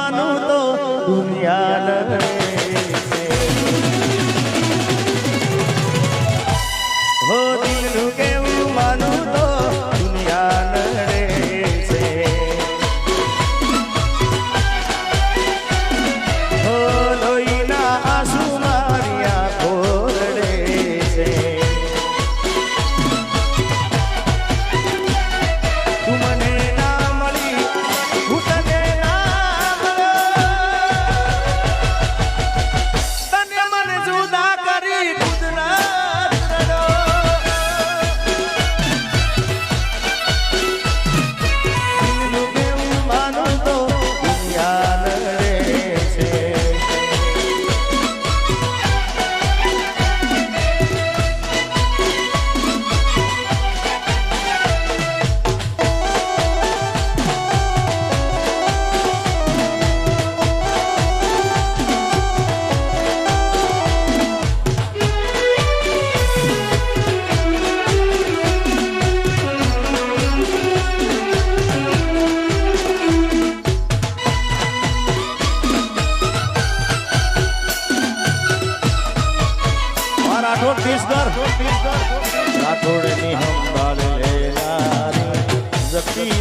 मानो तो दुनिया न રાઠોડ દેશદર રાઠોડની હમ બાલ લેલા જકી